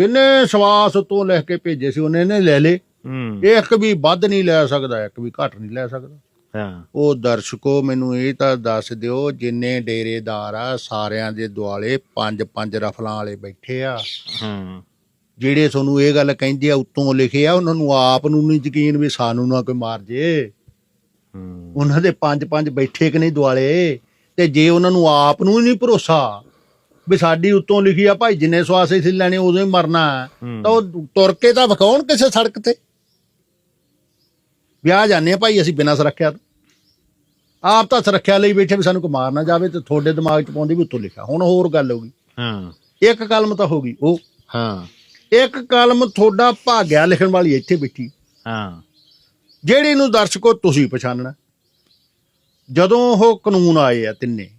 ਜਿੰਨੇ ਸਵਾਸ ਤੋਂ ਲਿਖ ਕੇ ਭੇਜੇ ਸੀ ਉਹਨੇ ਨੇ ਲੈ ਲੇ ਇੱਕ ਵੀ ਵੱਧ ਨਹੀਂ ਲੈ ਸਕਦਾ ਇੱਕ ਵੀ ਘੱਟ ਨਹੀਂ ਲੈ ਸਕਦਾ। ਹਾਂ। ਉਹ ਦਰਸ਼ਕੋ ਮੈਨੂੰ ਇਹ ਤਾਂ ਦੱਸ ਦਿਓ ਜਿੰਨੇ ਡੇਰੇਦਾਰ ਆ ਸਾਰਿਆਂ ਦੇ ਦੁਆਲੇ ਪੰਜ ਪੰਜ ਰਫਲਾਂ ਵਾਲੇ ਬੈਠੇ ਆ। ਹਾਂ। ਜਿਹੜੇ ਤੁਹਾਨੂੰ ਇਹ ਗੱਲ ਕਹਿੰਦੇ ਆ ਉੱਤੋਂ ਲਿਖੇ ਆ ਉਹਨਾਂ ਨੂੰ ਆਪ ਨੂੰ ਨਹੀਂ ਯਕੀਨ ਵੀ ਸਾਨੂੰ ਨਾ ਕੋਈ ਮਾਰ ਜੇ। ਉਹਨਾਂ ਦੇ ਪੰਜ ਪੰਜ ਬੈਠੇ ਕਿ ਨਹੀਂ ਦੁਆਲੇ? ਤੇ ਜੇ ਉਹਨਾਂ ਨੂੰ ਆਪ ਨੂੰ ਹੀ ਨਹੀਂ ਭਰੋਸਾ ਵੀ ਸਾਡੀ ਉੱਤੋਂ ਲਿਖੀ ਆ ਭਾਈ ਜਿੰਨੇ ਸਵਾਸ ਅਸੀਂ ਲੈਣੇ ਉਦੋਂ ਹੀ ਮਰਨਾ। ਤਾਂ ਉਹ ਤੁਰ ਕੇ ਤਾਂ ਵਿਖਾਉਣ ਕਿਸੇ ਸੜਕ ਤੇ। ਵਿਆਹ ਜਾਂਦੇ ਆ ਭਾਈ ਅਸੀਂ ਬਿਨਾਂ ਸੁਰੱਖਿਆ ਤੋਂ। ਆਪ ਤਾਂ ਸੁਰੱਖਿਆ ਲਈ ਬੈਠੇ ਵੀ ਸਾਨੂੰ ਕੋਈ ਮਾਰ ਨਾ ਜਾਵੇ ਤੇ ਤੁਹਾਡੇ ਦਿਮਾਗ 'ਚ ਪਾਉਂਦੇ ਵੀ ਉੱਤੋਂ ਲਿਖਿਆ। ਹੁਣ ਹੋਰ ਗੱਲ ਹੋ ਗਈ। ਹਾਂ। ਇੱਕ ਕਲਮ ਤਾਂ ਹੋ ਗਈ ਉਹ। ਹਾਂ। ਇੱਕ ਕਲਮ ਤੁਹਾਡਾ ਭਾਗਿਆ ਲਿਖਣ ਵਾਲੀ ਇੱਥੇ ਬੈਠੀ। ਹਾਂ। ਜਿਹੜੀ ਨੂੰ ਦਰਸ਼ਕੋ ਤੁਸੀਂ ਪਛਾਣਨਾ। ਜਦੋਂ ਉਹ ਕਾਨੂੰਨ ਆਏ ਆ ਤਿੰਨੇ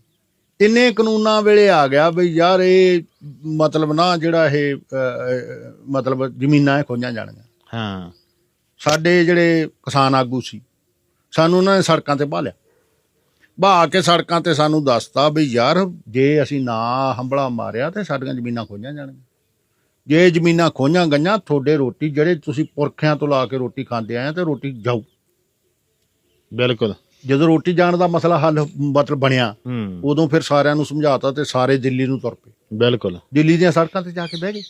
ਤਿੰਨੇ ਕਾਨੂੰਨਾਂ ਵੇਲੇ ਆ ਗਿਆ ਵੀ ਯਾਰ ਇਹ ਮਤਲਬ ਨਾ ਜਿਹੜਾ ਇਹ ਮਤਲਬ ਜ਼ਮੀਨਾਂ ਇਹ ਖੋਈਆਂ ਜਾਣਗੀਆਂ। ਹਾਂ। ਸਾਡੇ ਜਿਹੜੇ ਕਿਸਾਨ ਆਗੂ ਸੀ ਸਾਨੂੰ ਉਹਨਾਂ ਨੇ ਸੜਕਾਂ ਤੇ ਭਾਲਿਆ। ਬਹਾ ਕੇ ਸੜਕਾਂ ਤੇ ਸਾਨੂੰ ਦੱਸਤਾ ਵੀ ਯਾਰ ਜੇ ਅਸੀਂ ਨਾ ਹੰਬਲਾ ਮਾਰਿਆ ਤੇ ਸਾਡੀਆਂ ਜ਼ਮੀਨਾਂ ਖੋਈਆਂ ਜਾਣਗੀਆਂ। ਜੇ ਜ਼ਮੀਨਾਂ ਖੋਈਆਂ ਗਈਆਂ ਤੁਹਾਡੇ ਰੋਟੀ ਜਿਹੜੇ ਤੁਸੀਂ ਪੁਰਖਿਆਂ ਤੋਂ ਲਾ ਕੇ ਰੋਟੀ ਖਾਂਦੇ ਆਏ ਤੇ ਰੋਟੀ ਜਾਊ। ਬਿਲਕੁਲ। ਜਦੋਂ ਰੋਟੀ ਜਾਣ ਦਾ ਮਸਲਾ ਹੱਲ ਮਤਲਬ ਬਣਿਆ ਹੂੰ। ਉਦੋਂ ਫਿਰ ਸਾਰਿਆਂ ਨੂੰ ਸਮਝਾਤਾ ਤੇ ਸਾਰੇ ਦਿੱਲੀ ਨੂੰ ਤੁਰ ਪਏ। ਬਿਲਕੁਲ। ਦਿੱਲੀ ਦੀਆਂ ਸੜਕਾਂ ਤੇ ਜਾ ਕੇ ਬਹਿ ਗਏ।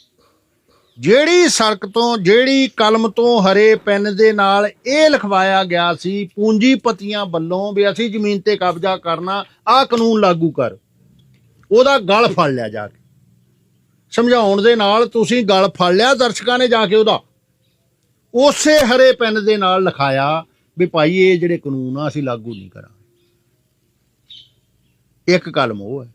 ਜਿਹੜੀ ਸੜਕ ਤੋਂ ਜਿਹੜੀ ਕਲਮ ਤੋਂ ਹਰੇ ਪੈਨ ਦੇ ਨਾਲ ਇਹ ਲਿਖਵਾਇਆ ਗਿਆ ਸੀ ਪੂੰਜੀਪਤੀਆਂ ਵੱਲੋਂ ਵੀ ਅਸੀਂ ਜ਼ਮੀਨ ਤੇ ਕਬਜ਼ਾ ਕਰਨਾ ਆਹ ਕਾਨੂੰਨ ਲਾਗੂ ਕਰ। ਉਹਦਾ ਗਲ ਫੜ ਲਿਆ ਜਾ ਕੇ। ਸਮਝਾਉਣ ਦੇ ਨਾਲ ਤੁਸੀਂ ਗਲ ਫੜ ਲਿਆ ਦਰਸ਼ਕਾਂ ਨੇ ਜਾ ਕੇ ਉਹਦਾ। ਉਸੇ ਹਰੇ ਪੈਨ ਦੇ ਨਾਲ ਲਿਖਾਇਆ ਵੀ ਭਾਈ, ਇਹ ਜਿਹੜੇ ਕਾਨੂੰਨ ਆ, ਅਸੀਂ ਲਾਗੂ ਨਹੀਂ ਕਰਾਂਗੇ। ਇੱਕ ਕਲਮ ਉਹ ਹੈ।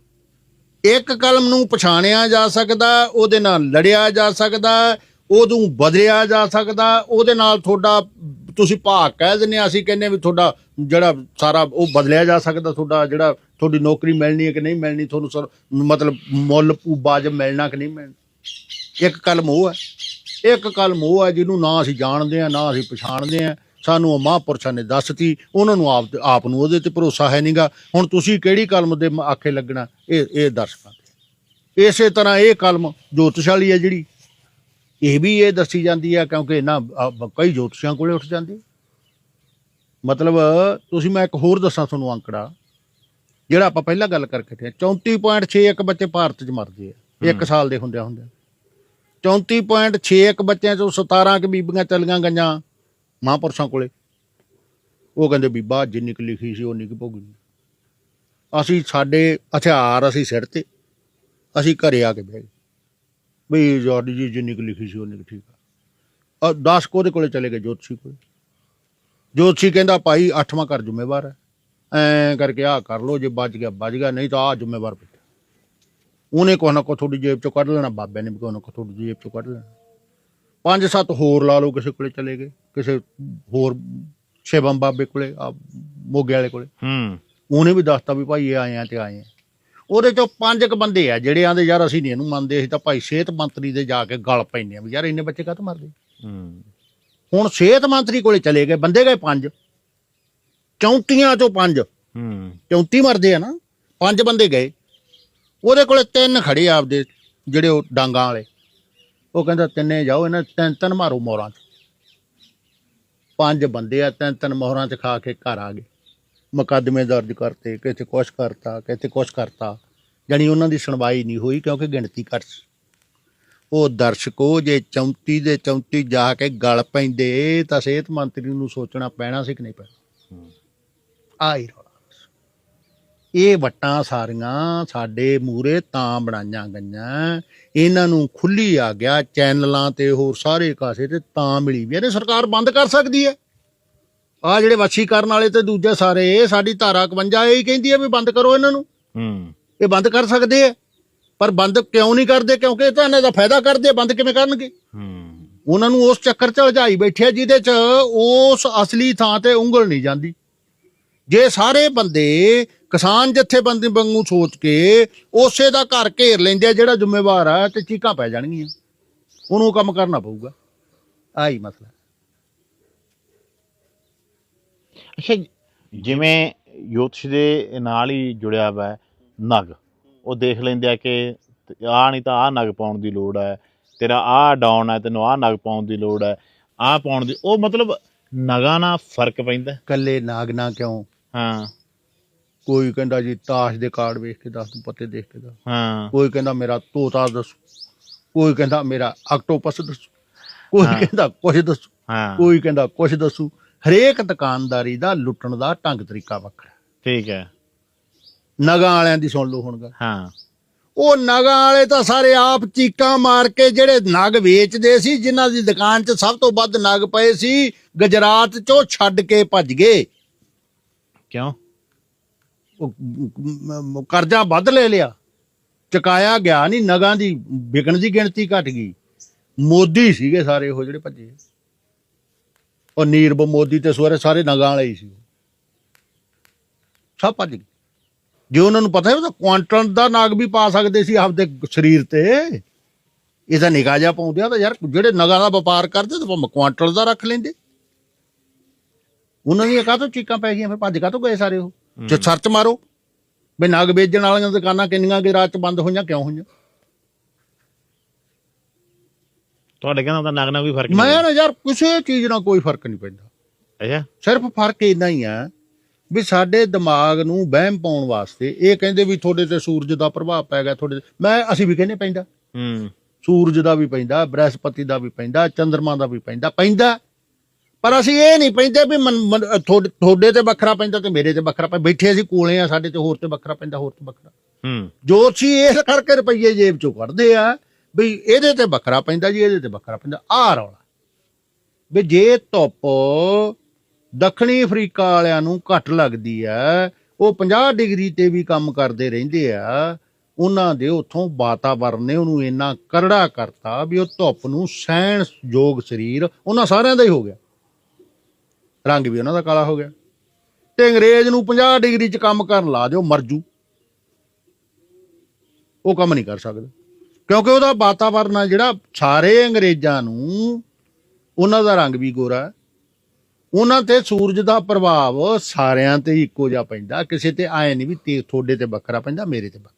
ਇੱਕ ਕਲਮ ਨੂੰ ਪਛਾਣਿਆ ਜਾ ਸਕਦਾ, ਉਹਦੇ ਨਾਲ ਲੜਿਆ ਜਾ ਸਕਦਾ, ਉਹਨੂੰ ਬਦਲਿਆ ਜਾ ਸਕਦਾ, ਉਹਦੇ ਨਾਲ ਤੁਹਾਡਾ, ਤੁਸੀਂ ਭਾਗ ਕਹਿ ਦਿੰਦੇ ਆ, ਅਸੀਂ ਕਹਿੰਦੇ ਵੀ ਤੁਹਾਡਾ ਜਿਹੜਾ ਸਾਰਾ ਉਹ ਬਦਲਿਆ ਜਾ ਸਕਦਾ, ਤੁਹਾਡਾ ਜਿਹੜਾ ਤੁਹਾਡੀ ਨੌਕਰੀ ਮਿਲਣੀ ਹੈ ਕਿ ਨਹੀਂ ਮਿਲਣੀ, ਤੁਹਾਨੂੰ ਸਰ ਮਤਲਬ ਮੁੱਲ ਬਾਜ ਮਿਲਣਾ ਕਿ ਨਹੀਂ ਮਿਲਣਾ। ਇੱਕ ਕਲਮ ਉਹ ਹੈ। ਇੱਕ ਕਲਮ ਉਹ ਹੈ ਜਿਹਨੂੰ ਨਾ ਅਸੀਂ ਜਾਣਦੇ ਆ, ਨਾ ਅਸੀਂ ਪਛਾਣਦੇ ਆ। ਸਾਨੂੰ ਉਹ ਮਹਾਂਪੁਰਸ਼ਾਂ ਨੇ ਦੱਸਤੀ ਉਹਨਾਂ ਨੂੰ ਆਪ ਆਪ ਨੂੰ ਉਹਦੇ ਤੇ ਭਰੋਸਾ ਹੈ ਨਹੀਂਗਾ ਹੁਣ ਤੁਸੀਂ ਕਿਹੜੀ ਕਲਮ ਦੇ ਆਖੇ ਲੱਗਣਾ? ਇਹ ਇਹ ਦਰਸ਼ਕਾਂ ਇਸੇ ਤਰ੍ਹਾਂ ਇਹ ਕਲਮ ਜੋਤਿਸ਼ਾਲੀ ਹੈ ਜਿਹੜੀ। ਇਹ ਵੀ ਇਹ ਦੱਸੀ ਜਾਂਦੀ ਹੈ ਕਿਉਂਕਿ ਨਾ ਅ, ਕਈ ਜੋਤਿਸ਼ਾਂ ਕੋਲੇ ਉੱਠ ਜਾਂਦੀ। ਮਤਲਬ ਤੁਸੀਂ ਮੈਂ ਇੱਕ ਹੋਰ ਦੱਸਾਂ ਤੁਹਾਨੂੰ ਅੰਕੜਾ ਜਿਹੜਾ ਆਪਾਂ ਪਹਿਲਾਂ ਗੱਲ ਕਰਕੇ ਤੇ 34.61 ਬੱਚੇ ਭਾਰਤ 'ਚ ਮਰਦੇ ਆ। ਇੱਕ ਸਾਲ ਦੇ ਹੁੰਦਿਆਂ ਹੁੰਦਿਆਂ 34.61 ਬੱਚਿਆਂ ਚੋਂ 17 ਕੁ ਬੀਬੀਆਂ ਚਲੀਆਂ ਗਈਆਂ। ਮਹਾਂਪੁਰਸ਼ਾਂ ਕੋਲੇ। ਉਹ ਕਹਿੰਦੇ, ਬੀਬਾ, ਜਿੰਨੀ ਕੁ ਲਿਖੀ ਸੀ ਉਨੀ ਕੁ ਭੋਗੀ। ਅਸੀਂ ਸਾਡੇ ਹਥਿਆਰ ਅਸੀਂ ਸਿਰ ਤੇ, ਅਸੀਂ ਘਰੇ ਆ ਕੇ ਬਹਿ ਗਏ। ਬਈ ਜੋੜੀ ਜੀ, ਜਿੰਨੀ ਕੁ ਲਿਖੀ ਸੀ ਉਨੀ ਕੁ ਠੀਕ ਆ। 10 ਕੋਦੇ ਕੋਲੇ ਚਲੇ ਗਏ, ਜੋਤਸ਼ੀ ਕੋਲੇ। ਜੋਤਸ਼ੀ ਕਹਿੰਦਾ, ਭਾਈ, ਅੱਠਵਾਂ ਘਰ ਜ਼ਿੰਮੇਵਾਰ ਹੈ। ਐ ਕਰਕੇ ਆ ਕਰ ਲੋ ਜੇ ਬਚ ਗਿਆ ਬਚ ਗਿਆ, ਨਹੀਂ ਤਾਂ ਆ ਜ਼ਿੰਮੇਵਾਰ ਬੈਠਾ। ਉਹਨੇ ਕੋਹ ਨਾ ਕੋ ਤੁਹਾਡੀ ਜੇਬ ਚੋਂ ਕੱਢ ਲੈਣਾ, ਬਾਬੇ ਨੇ ਵੀ ਕੋਹ ਨਾ ਕੋ ਤੁਹਾਡੀ ਜੇਬ ਚੋਂ ਕੱਢ ਲੈਣਾ। ਪੰਜ ਸੱਤ ਹੋਰ ਲਾ ਲਓ, ਕਿਸੇ ਕੋਲੇ ਚਲੇ ਗਏ। ਕਿਸੇ ਹੋਰ ਸ਼ਿਵਮ ਬਾਬੇ ਕੋਲੇ ਆ ਮੋਗੇ ਵਾਲੇ ਕੋਲੇ। ਹੂੰ। ਉਹਨੇ ਵੀ ਦੱਸਤਾ ਵੀ ਭਾਈ ਇਹ ਆਏ ਆ ਤੇ ਆਏ ਆ। ਉਹਦੇ ਚੋਂ ਪੰਜ ਕ ਬੰਦੇ ਆ ਜਿਹੜੇ ਆਂਦੇ ਯਾਰ ਅਸੀਂ ਨਹੀਂ ਇਹਨੂੰ ਮੰਨਦੇ ਅਸੀਂ ਤਾਂ ਭਾਈ ਸਿਹਤ ਮੰਤਰੀ ਦੇ ਜਾ ਕੇ ਗਲ ਪੈਂਦੇ ਆ ਵੀ ਯਾਰ ਇੰਨੇ ਬੱਚੇ ਕਾਹਤੋਂ ਮਰਦੇ? ਹੂੰ। ਹੁਣ ਸਿਹਤ ਮੰਤਰੀ ਕੋਲੇ ਚਲੇ ਗਏ ਬੰਦੇ ਗਏ ਪੰਜ। 34 ਚੋਂ ਪੰਜ। ਹੂੰ। 34 ਮਰਦੇ ਆ ਨਾ ਪੰਜ ਬੰਦੇ ਗਏ। ਉਹਦੇ ਕੋਲੇ ਤਿੰਨ ਖੜੇ ਆਪਦੇ ਜਿਹੜੇ ਉਹ ਡਾਂਗਾਂ ਵਾਲੇ। ਉਹ ਕਹਿੰਦਾ ਤਿੰਨੇ ਜਾਓ ਇਹਨਾਂ ਤਿੰਨ ਤਿੰਨ ਮਾਰੋ ਮੋਹਰਾਂ 'ਚ। ਪੰਜ ਬੰਦੇ ਆ ਤਿੰਨ ਤਿੰਨ ਮੋਹਰਾਂ 'ਚ ਖਾ ਕੇ ਘਰ ਆ ਗਏ। ਮੁਕੱਦਮੇ ਦਰਜ ਕਰਤੇ ਕਿਤੇ ਕੁਛ ਕਰਤਾ ਕਿਤੇ ਕੁਛ ਕਰਤਾ। ਜਾਣੀ ਉਹਨਾਂ ਦੀ ਸੁਣਵਾਈ ਨਹੀਂ ਹੋਈ ਕਿਉਂਕਿ ਗਿਣਤੀ ਘੱਟ ਸੀ। ਉਹ ਦਰਸ਼ਕੋ ਜੇ 34 ਦੇ 34 ਜਾ ਕੇ ਗਲ ਪੈਂਦੇ ਤਾਂ ਸਿਹਤ ਮੰਤਰੀ ਨੂੰ ਸੋਚਣਾ ਪੈਣਾ ਸੀ ਕਿ ਨਹੀਂ ਪੈਣਾ। ਆਈ ਇਹ ਵਟਾਂ ਸਾਰੀਆਂ ਸਾਡੇ ਮੂਰੇ ਤਾਂ ਬਣਾਈਆਂ ਗਈਆਂ। ਇਹਨਾਂ ਨੂੰ ਖੁੱਲੀ ਆ ਗਿਆ ਚੈਨਲਾਂ ਤੇ ਹੋਰ ਸਾਰੇ ਕਾਸੇ ਤੇ ਤਾਂ ਮਿਲੀ ਵੀ ਇਹਨੇ ਸਰਕਾਰ ਬੰਦ ਕਰ ਸਕਦੀ ਹੈ। ਆ ਜਿਹੜੇ ਵਸ਼ੀਕਰਨ ਵਾਲੇ ਤੇ ਦੂਜੇ ਸਾਰੇ ਇਹ ਸਾਡੀ ਧਾਰਾ 51 ਇਹ ਹੀ ਕਹਿੰਦੀ ਹੈ ਵੀ ਬੰਦ ਕਰੋ ਇਹਨਾਂ ਨੂੰ। ਹੂੰ। ਇਹ ਬੰਦ ਕਰ ਸਕਦੇ ਆ ਪਰ ਬੰਦ ਕਿਉਂ ਨਹੀਂ ਕਰਦੇ? ਕਿਉਂਕਿ ਇਹ ਤਾਂ ਇਹਨਾਂ ਦਾ ਫਾਇਦਾ ਕਰਦੇ ਬੰਦ ਕਿਵੇਂ ਕਰਨਗੇ? ਹੂੰ। ਉਹਨਾਂ ਨੂੰ ਉਸ ਚੱਕਰ 'ਚ ਉਲਝਾਈ ਬੈਠੇ ਆ ਜਿਹਦੇ 'ਚ ਉਸ ਅਸਲੀ ਥਾਂ ਤੇ ਉਂਗਲ ਨਹੀਂ ਜਾਂਦੀ। ਜੇ ਸਾਰੇ ਬੰਦੇ ਕਿਸਾਨ ਜਥੇਬੰਦੀ ਵਾਂਗੂ ਸੋਚ ਕੇ ਉਸੇ ਦਾ ਘਰ ਘੇਰ ਲੈਂਦੇ ਆ ਜਿਹੜਾ ਜ਼ਿੰਮੇਵਾਰ ਆ ਤੇ ਚੀਕਾਂ ਪੈ ਜਾਣਗੀਆਂ। ਉਹਨੂੰ ਉਹ ਕੰਮ ਕਰਨਾ ਪਊਗਾ। ਆਹੀ ਮਸਲਾ। ਅੱਛਾ ਜਿਵੇਂ ਯੋਤਸ਼ ਦੇ ਨਾਲ ਹੀ ਜੁੜਿਆ ਵਾ ਹੈ ਨਗ। ਉਹ ਦੇਖ ਲੈਂਦੇ ਆ ਕਿ ਆ ਨਹੀਂ ਤਾਂ ਆ ਨਗ ਪਾਉਣ ਦੀ ਲੋੜ ਹੈ ਤੇਰਾ ਆਹ ਡਾਊਨ ਹੈ ਤੈਨੂੰ ਆਹ ਨਗ ਪਾਉਣ ਦੀ ਲੋੜ ਹੈ ਆਹ ਪਾਉਣ ਦੀ ਉਹ ਮਤਲਬ ਨਗਾਂ ਨਾਲ ਫ਼ਰਕ ਪੈਂਦਾ ਕੱਲੇ ਨਾਗਨਾ ਕਿਉਂ? ਹਾਂ। ਕੋਈ ਕਹਿੰਦਾ ਜੀ ਤਾਸ਼ ਦੇ ਕਾਰਡ ਵੇਖ ਕੇ ਦੱਸ ਦੂੰ ਪੱਤੇ ਦੇਖ ਕੇ ਦੱਸ ਹਾਂ। ਕੋਈ ਕਹਿੰਦਾ ਮੇਰਾ ਤੋਤਾ ਦੱਸੋ। ਕੋਈ ਕਹਿੰਦਾ ਮੇਰਾ ਆਕਟੋਪਸ ਦੱਸੋ। ਕੋਈ। ਕਹਿੰਦਾ ਕੁਛ ਦੱਸੋ। ਹਾਂ। ਕੋਈ ਕਹਿੰਦਾ ਕੁਛ ਦੱਸੂ। ਹਰੇਕ ਦੁਕਾਨਦਾਰੀ ਦਾ ਲੁੱਟਣ ਦਾ ਢੰਗ ਤਰੀਕਾ ਵੱਖਰਾ। ਠੀਕ ਹੈ। ਨਗਾਂ ਵਾਲਿਆਂ ਦੀ ਸੁਣ ਲਓ ਹੁਣ ਗੱਲ। ਹਾਂ। ਉਹ ਨਗਾਂ ਵਾਲੇ ਤਾਂ ਸਾਰੇ ਆਪ ਚੀਕਾਂ ਮਾਰ ਕੇ ਜਿਹੜੇ ਨਗ ਵੇਚਦੇ ਸੀ ਜਿਨ੍ਹਾਂ ਦੀ ਦੁਕਾਨ 'ਚ ਸਭ ਤੋਂ ਵੱਧ ਨਗ ਪਏ ਸੀ ਗੁਜਰਾਤ 'ਚੋਂ ਛੱਡ ਕੇ ਭੱਜ ਗਏ। ਕਿਉਂ? ਉਹ ਕਰਜ਼ਾ ਵੱਧ ਲੈ ਲਿਆ। ਚਕਾਇਆ ਗਿਆ ਨਹੀਂ ਨਗਾਂ ਦੀ ਵਿਕਣ ਦੀ ਗਿਣਤੀ ਘਟ ਗਈ। ਮੋਦੀ ਸੀਗੇ ਸਾਰੇ ਉਹ ਜਿਹੜੇ ਭੱਜੇ। ਉਹ ਨੀਰਬ ਮੋਦੀ ਤੇ ਸਵੇਰੇ ਸਾਰੇ ਨਗਾਂ ਵਾਲੇ ਹੀ ਸੀ ਸਭ ਭੱਜ ਗਏ। ਜੇ ਉਹਨਾਂ ਨੂੰ ਪਤਾ ਹੈ ਤਾਂ ਕੁਆਂਟਲ ਦਾ ਨਾਗ ਵੀ ਪਾ ਸਕਦੇ ਸੀ ਆਪਦੇ ਸਰੀਰ ਤੇ। ਇਹ ਤਾਂ ਨਿਗਾਹ ਜਾ ਪਾਉਂਦੇ ਆ ਤਾਂ ਯਾਰ, ਜਿਹੜੇ ਨਗਾਂ ਦਾ ਵਪਾਰ ਕਰਦੇ, ਤਾਂ ਕੁਆਂਟਲ ਦਾ ਰੱਖ ਲੈਂਦੇ। ਉਹਨਾਂ ਦੀਆਂ ਕਾਹਤੋਂ ਚੀਕਾਂ ਪੈ ਗਈਆਂ? ਫਿਰ ਭੱਜ ਕਾਹਤੋਂ ਗਏ ਸਾਰੇ ਉਹ? ਜੇ ਸਰਚ ਮਾਰੋ ਵੀ ਨਗ ਵੇਚਣ ਵਾਲੀਆਂ ਦੁਕਾਨਾਂ ਕਿੰਨੀਆਂ ਕਿ ਰਾਤ ਚ ਬੰਦ ਹੋਈਆਂ ਕਿਉਂ ਹੋਈਆਂ? ਤੁਹਾਡੇ ਕਹਿੰਦਾ ਤਾਂ ਨਗ ਨਾਲ ਕੋਈ ਫ਼ਰਕ ਨਹੀਂ ਮੈਂ ਨਾ ਯਾਰ ਕਿਸੇ ਚੀਜ਼ ਨਾਲ ਕੋਈ ਫ਼ਰਕ ਨਹੀਂ ਪੈਂਦਾ। ਅੱਛਾ। ਸਿਰਫ ਫ਼ਰਕ ਇੰਨਾ ਹੀ ਆ ਵੀ ਸਾਡੇ ਦਿਮਾਗ ਨੂੰ ਵਹਿਮ ਪਾਉਣ ਵਾਸਤੇ ਇਹ ਕਹਿੰਦੇ ਵੀ ਤੁਹਾਡੇ ਤੇ ਸੂਰਜ ਦਾ ਪ੍ਰਭਾਵ ਪੈ ਗਿਆ ਤੁਹਾਡੇ ਮੈਂ ਅਸੀਂ ਵੀ ਕਹਿੰਦੇ ਪੈਂਦਾ। ਹੂੰ। ਸੂਰਜ ਦਾ ਵੀ ਪੈਂਦਾ ਬ੍ਰਹਸਪਤੀ ਦਾ ਵੀ ਪੈਂਦਾ ਚੰਦਰਮਾ ਦਾ ਵੀ ਪੈਂਦਾ। ਪੈਂਦਾ ਪਰ ਅਸੀਂ ਇਹ ਨਹੀਂ ਪੈਂਦੇ ਵੀ ਤੁਹਾਡੇ ਤੇ ਵੱਖਰਾ ਪੈਂਦਾ ਤੇ ਮੇਰੇ ਤੇ ਵੱਖਰਾ ਪੈ ਬੈਠੇ ਅਸੀਂ ਕੋਲੇ ਆ ਸਾਡੇ ਤੇ ਹੋਰ ਤੇ ਵੱਖਰਾ ਪੈਂਦਾ ਹੋਰ ਤੇ ਵੱਖਰਾ। ਹੂੰ। ਜੋਤਸ਼ੀ ਇਸ ਕਰਕੇ ਰੁਪਈਏ ਜੇਬ ਚੋਂ ਕੱਢਦੇ ਆ ਵੀ ਇਹਦੇ ਤੇ ਵੱਖਰਾ ਪੈਂਦਾ ਜੀ ਇਹਦੇ ਤੇ ਵੱਖਰਾ ਪੈਂਦਾ। ਆਹ ਰੌਲਾ। ਵੀ ਜੇ ਧੁੱਪ ਦੱਖਣੀ ਅਫਰੀਕਾ ਵਾਲਿਆਂ ਨੂੰ ਘੱਟ ਲੱਗਦੀ ਆ ਉਹ 50 ਡਿਗਰੀ ਤੇ ਵੀ ਕੰਮ ਕਰਦੇ ਰਹਿੰਦੇ ਆ ਉਹਨਾਂ ਦੇ ਉਥੋਂ ਵਾਤਾਵਰਣ ਨੇ ਉਹਨੂੰ ਇੰਨਾ ਕਰੜਾ ਕਰਤਾ ਵੀ ਉਹ ਧੁੱਪ ਨੂੰ ਸਹਿਣ ਯੋਗ ਸਰੀਰ ਉਹਨਾਂ ਸਾਰਿਆਂ ਦਾ ਹੀ ਹੋ ਗਿਆ। ਰੰਗ ਵੀ ਉਹਨਾਂ ਦਾ ਕਾਲਾ ਹੋ ਗਿਆ। ਤੇ ਅੰਗਰੇਜ਼ ਨੂੰ 50 ਡਿਗਰੀ 'ਚ ਕੰਮ ਕਰਨ ਲਾ ਦਿਓ, ਮਰ ਜੂ। ਉਹ ਕੰਮ ਨਹੀਂ ਕਰ ਸਕਦਾ। ਕਿਉਂਕਿ ਉਹਦਾ ਵਾਤਾਵਰਨ ਆ ਜਿਹੜਾ, ਸਾਰੇ ਅੰਗਰੇਜ਼ਾਂ ਨੂੰ ਉਹਨਾਂ ਦਾ ਰੰਗ ਵੀ ਗੋਰਾ ਉਹਨਾਂ ਤੇ ਸੂਰਜ ਦਾ ਪ੍ਰਭਾਵ ਸਾਰਿਆਂ ਤੇ ਇੱਕੋ ਜਿਹਾ ਪੈਂਦਾ। ਕਿਸੇ ਤੇ ਆਏ ਨਹੀਂ ਵੀ ਤੇ ਤੁਹਾਡੇ ਤੇ ਵੱਖਰਾ ਪੈਂਦਾ, ਮੇਰੇ ਤੇ ਵੱਖਰਾ।